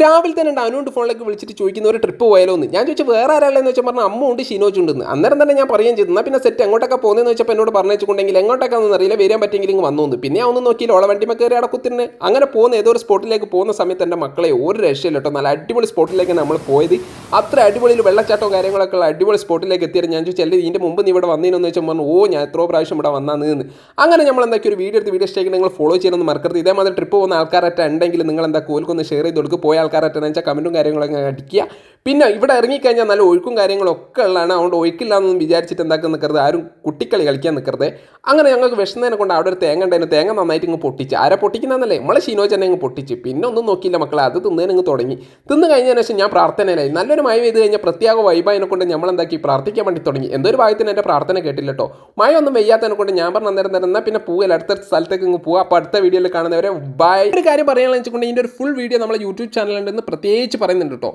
രാവിലെ തന്നെ അനുണ്ട് ഫോണിലേക്ക് വിളിച്ചിട്ട് ചോദിക്കുന്ന ഒരു ട്രിപ്പ് പോയാലോ എന്ന്. ഞാൻ ചോദിച്ചു വേറെ ആരാളെന്ന് വെച്ചാൽ പറഞ്ഞാൽ അമ്മ ഉണ്ട് ഷിനോജ് ഉണ്ടെന്ന്. അന്നേരം തന്നെ ഞാൻ പറയുകയും ചെയ്തു എന്നാൽ പിന്നെ സെറ്റ് എങ്ങോട്ടൊക്കെ പോകുന്നതെന്ന് വെച്ചപ്പോൾ എന്നോട് പറഞ്ഞു വെച്ചിട്ടുണ്ടെങ്കിൽ എങ്ങോട്ടൊക്കെ ഒന്നും അറിയില്ല വരാൻ പറ്റിയെങ്കിൽ ഇങ്ങ് വന്നു പിന്നെ ഞാൻ ഒന്നും നോക്കിയില്ല ഓളെ വണ്ടിമ കയറി അടക്കുത്തിന് അങ്ങനെ പോകുന്ന ഏതൊരു സ്പോട്ടിലേക്ക് പോകുന്ന സമയത്ത് എന്റെ മക്കളെ ഒരു രക്ഷയില്ല നല്ല അടിപൊളി സ്പോട്ടിലേക്ക് നമ്മൾ പോയത്. അത്ര അടിപൊളിയിൽ വെള്ളച്ചാട്ടവും കാര്യങ്ങളൊക്കെ ഉള്ള അടിപൊളി സ്പോട്ടിലേക്ക് എത്തിയത്. ഞാൻ ചോദിച്ചു അല്ലേ ഇതിന്റെ മുമ്പ് നീ ഇവിടെ വന്നതിനെന്ന് വെച്ചാൽ പറഞ്ഞു ഓ ഞാൻ എത്രയോ പ്രാവശ്യം ഇവിടെ വന്നാന്ന്. നിന്ന് അങ്ങനെ നമ്മൾ എന്താക്കി ഒരു വീഡിയോ എടുത്ത് വീഡിയോ സ്റ്റേക്ക് നിങ്ങൾ ഫോളോ ചെയ്യാനൊന്നും മറക്കരുത്. ഇതേമാതിരി ട്രിപ്പ് പോകുന്ന ആൾക്കാരായിട്ട് ഉണ്ടെങ്കിൽ നിങ്ങൾ എന്താ കോൽക്കൊന്ന് ഷെയർ ചെയ്ത് കൊടുക്കുക പോയ ആൾക്കാരായിട്ട് എന്ന് വെച്ചാൽ കമന്റും കാര്യങ്ങളൊക്കെ അടിക്കുക. പിന്നെ ഇവിടെ ഇറങ്ങിക്കഴിഞ്ഞാൽ നല്ല ഒഴുക്കും കാര്യങ്ങളൊക്കെ ഉള്ളതാണ്. അതുകൊണ്ട് ഒഴുക്കില്ല എന്നൊന്നും വിചാരിച്ചിട്ട് എന്താക്കി നിൽക്കരുത് ആരും കുട്ടിക്കളി കളിക്കാൻ നിൽക്കരുത് അങ്ങനെ ഞങ്ങൾക്ക് വിഷന്നതിനെ കൊണ്ട് അവിടെ ഒരു തേങ്ങ ഉണ്ടായിരുന്നു. തേങ്ങ നന്നായിട്ട് ഇങ്ങ് പൊട്ടിച്ച്. ആരെ പൊട്ടിക്കുന്നതെന്നല്ലേ? നമ്മളെ ഷീനോജ് തന്നെ ഇങ്ങ് പൊട്ടിച്ച്. പിന്നെ ഒന്നും നോക്കിയില്ല മക്കളെ. അത് തിന്നേനങ്ങ് തുടങ്ങി. തിന്ന് കഴിഞ്ഞതിന് ശേഷം ഞാൻ പ്രാർത്ഥനയിലായി. നല്ലൊരു മഴ പെയ്ത് കഴിഞ്ഞാൽ പ്രത്യേക വൈബായതിനെ കൊണ്ട് നമ്മൾ എന്താക്കി പ്രാർത്ഥിക്കാൻ വേണ്ടി തുടങ്ങി. എന്തൊരു ഭാഗത്തിന് എന്റെ പ്രാർത്ഥന കേട്ടില്ല കേട്ടോ മഴ ഒന്നും വെയ്യാത്തതിനെ കൊണ്ട് ഞാൻ പറഞ്ഞ അന്നേരം തന്നെ പിന്നെ പൂവല്ല അടുത്ത സ്ഥലത്തേക്ക് ഇങ്ങ് പോവുക. അപ്പോൾ അടുത്ത വീഡിയോയിൽ കാണുന്നവരെ ബൈ ഒരു കാര്യം പറയാനുള്ള വെച്ചിട്ടുണ്ടെങ്കിൽ ഇതിന്റെ ഒരു ഫുൾ വീഡിയോ നമ്മൾ യൂട്യൂബ് ചാനലുണ്ടെന്ന് പ്രത്യേകിച്ച് പറയുന്നുണ്ട് കേട്ടോ.